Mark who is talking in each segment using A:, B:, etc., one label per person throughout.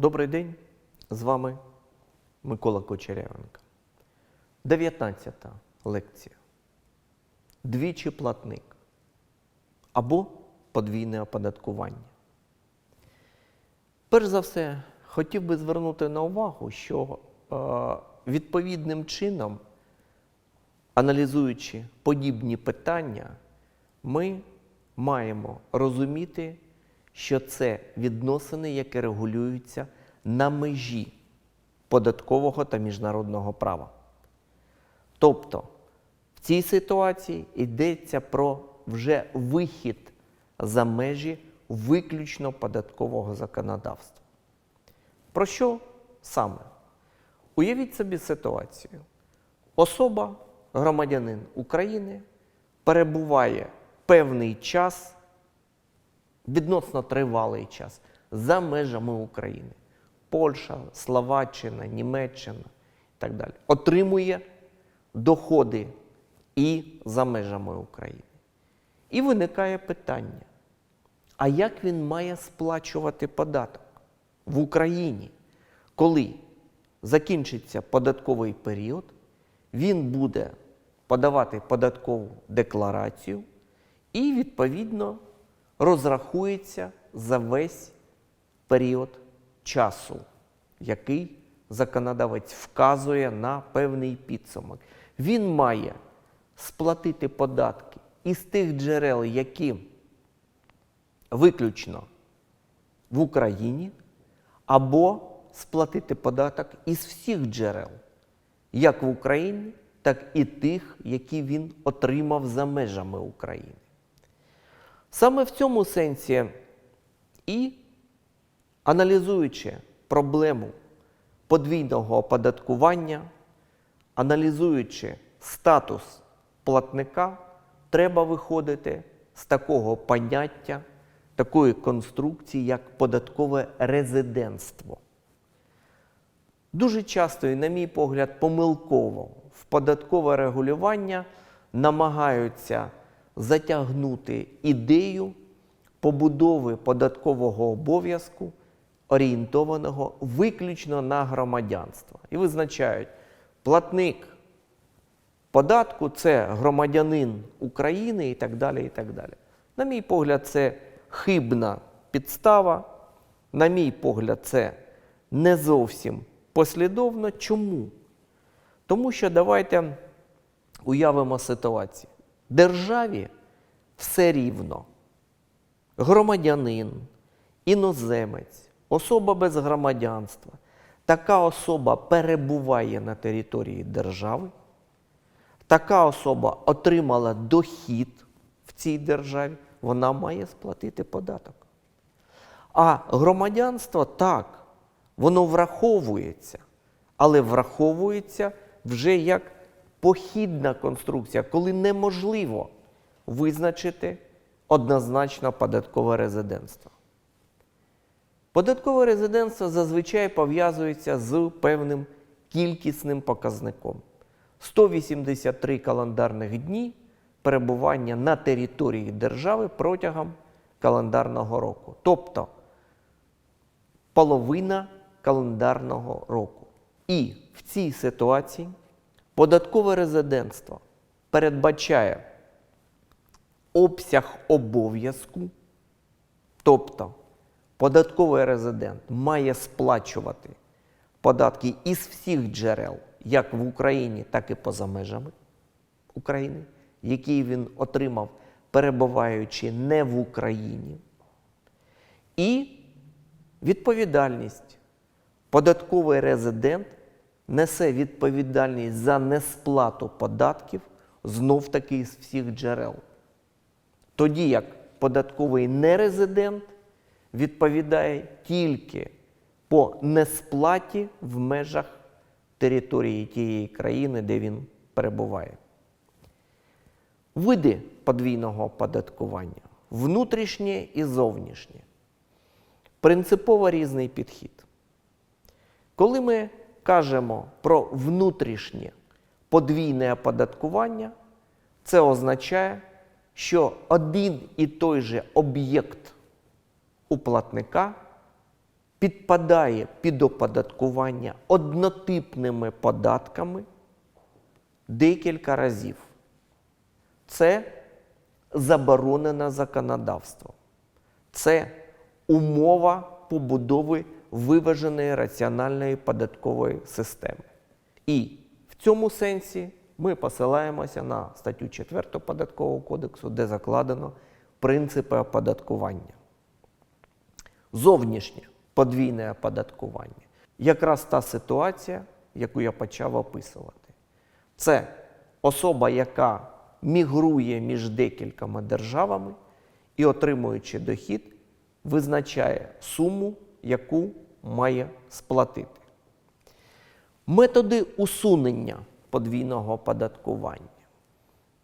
A: Добрий день, з вами Микола Кочерявенко. 19 лекція. Двічі платник або подвійне оподаткування. Перш за все, хотів би звернути на увагу, що е, відповідним чином, аналізуючи подібні питання, ми маємо розуміти, що це відносини, які регулюються на межі податкового та міжнародного права. Тобто в цій ситуації йдеться про вже вихід за межі виключно податкового законодавства. Про що саме? Уявіть собі ситуацію. Особа, громадянин України, перебуває певний час, відносно тривалий час, за межами України. Польща, Словаччина, Німеччина і так далі. Отримує доходи і за межами України. І виникає питання: а як він має сплачувати податок в Україні, коли закінчиться податковий період, він буде подавати податкову декларацію і, відповідно, розрахується за весь період часу, який законодавець вказує на певний підсумок. Він має сплатити податки із тих джерел, які виключно в Україні, або сплатити податок із всіх джерел, як в Україні, так і тих, які він отримав за межами України. Саме в цьому сенсі і аналізуючи проблему подвійного оподаткування, аналізуючи статус платника, треба виходити з такого поняття, такої конструкції, як податкове резидентство. Дуже часто, і, на мій погляд, помилково в податкове регулювання намагаються затягнути ідею побудови податкового обов'язку, орієнтованого виключно на громадянство. І визначають, платник податку це громадянин України і так далі. і так далі. На мій погляд, це хибна підстава. На мій погляд, це не зовсім послідовно. Чому? Тому що давайте уявимо ситуацію. Державі все рівно. Громадянин, іноземець, особа без громадянства. Така особа перебуває на території держави. Така особа отримала дохід в цій державі, вона має сплатити податок. А громадянство так, воно враховується, але враховується вже як похідна конструкція, коли неможливо визначити однозначно податкове резидентство. Податкове резидентство зазвичай пов'язується з певним кількісним показником. 183 календарних дні перебування на території держави протягом календарного року. Тобто половина календарного року. І в цій ситуації податкове резидентство передбачає обсяг обов'язку, тобто податковий резидент має сплачувати податки із всіх джерел, як в Україні, так і поза межами України, які він отримав, перебуваючи не в Україні. І відповідальність. Податковий резидент несе відповідальність за несплату податків знов таки з всіх джерел. Тоді як податковий нерезидент відповідає тільки по несплаті в межах території тієї країни, де він перебуває. Види подвійного оподаткування внутрішнє і зовнішнє. Принципово різний підхід. Коли ми кажемо про внутрішнє подвійне оподаткування, це означає, що один і той же об'єкт у платника підпадає під оподаткування однотипними податками декілька разів. Це заборонено законодавством. Це умова побудови виваженої раціональної податкової системи. І в цьому сенсі ми посилаємося на статтю 4 податкового кодексу, де закладено принципи оподаткування. Зовнішнє подвійне оподаткування якраз та ситуація, яку я почав описувати. Це особа, яка мігрує між декількома державами і, отримуючи дохід, визначає суму, яку має сплатити. Методи усунення подвійного оподаткування.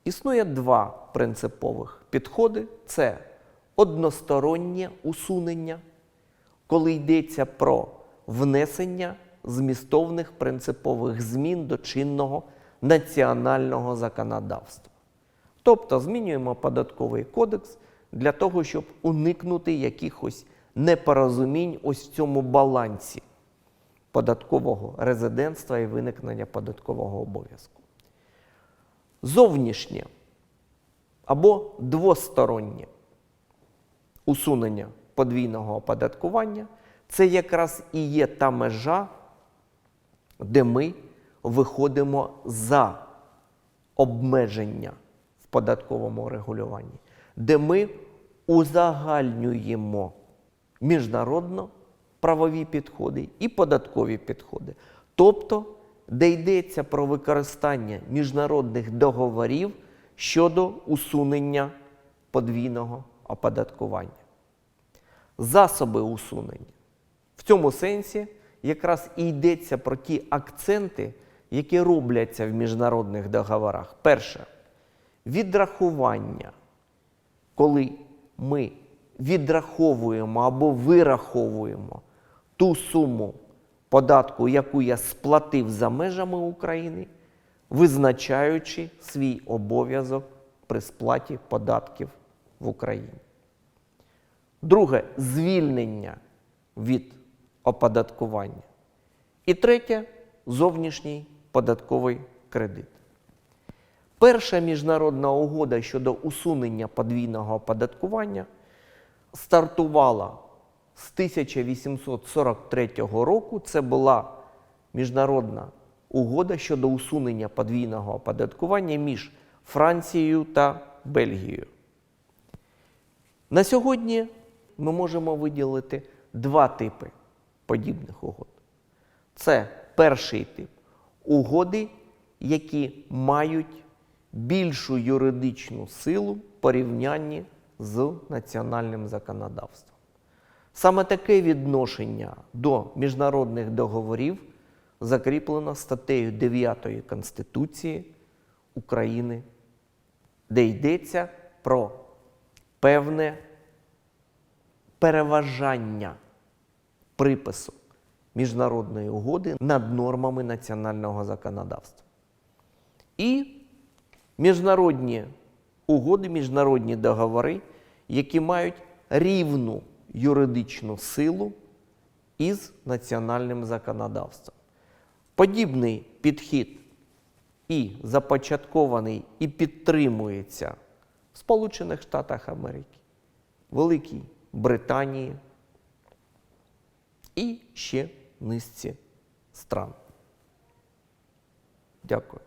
A: Існує два принципових підходи: це одностороннє усунення, коли йдеться про внесення змістовних принципових змін до чинного національного законодавства. Тобто змінюємо податковий кодекс для того, щоб уникнути якихось непорозумінь ось в цьому балансі податкового резидентства і виникнення податкового обов'язку. Зовнішнє або двостороннє усунення подвійного оподаткування це якраз і є та межа, де ми виходимо за обмеження в податковому регулюванні, де ми узагальнюємо міжнародно правові підходи і податкові підходи. Тобто, де йдеться про використання міжнародних договорів щодо усунення подвійного оподаткування. Засоби усунення. В цьому сенсі якраз і йдеться про ті акценти, які робляться в міжнародних договорах. Перше відрахування, коли ми відраховуємо або вираховуємо ту суму податку, яку я сплатив за межами України, визначаючи свій обов'язок при сплаті податків в Україні. Друге звільнення від оподаткування. І третє зовнішній податковий кредит. Перша міжнародна угода щодо усунення подвійного оподаткування стартувала з 1843 року. Це була міжнародна угода щодо усунення подвійного оподаткування між Францією та Бельгією. На сьогодні ми можемо виділити два типи подібних угод. Це перший тип угоди, які мають більшу юридичну силу в порівнянні з національним законодавством. Саме таке відношення до міжнародних договорів закріплено статтею 9 Конституції України, де йдеться про певне переважання припису міжнародної угоди над нормами національного законодавства. І міжнародні угоди, міжнародні договори, які мають рівну юридичну силу із національним законодавством. Подібний підхід і започаткований, і підтримується в Сполучених Штатах Америки, Великій Британії і ще низці стран. Дякую.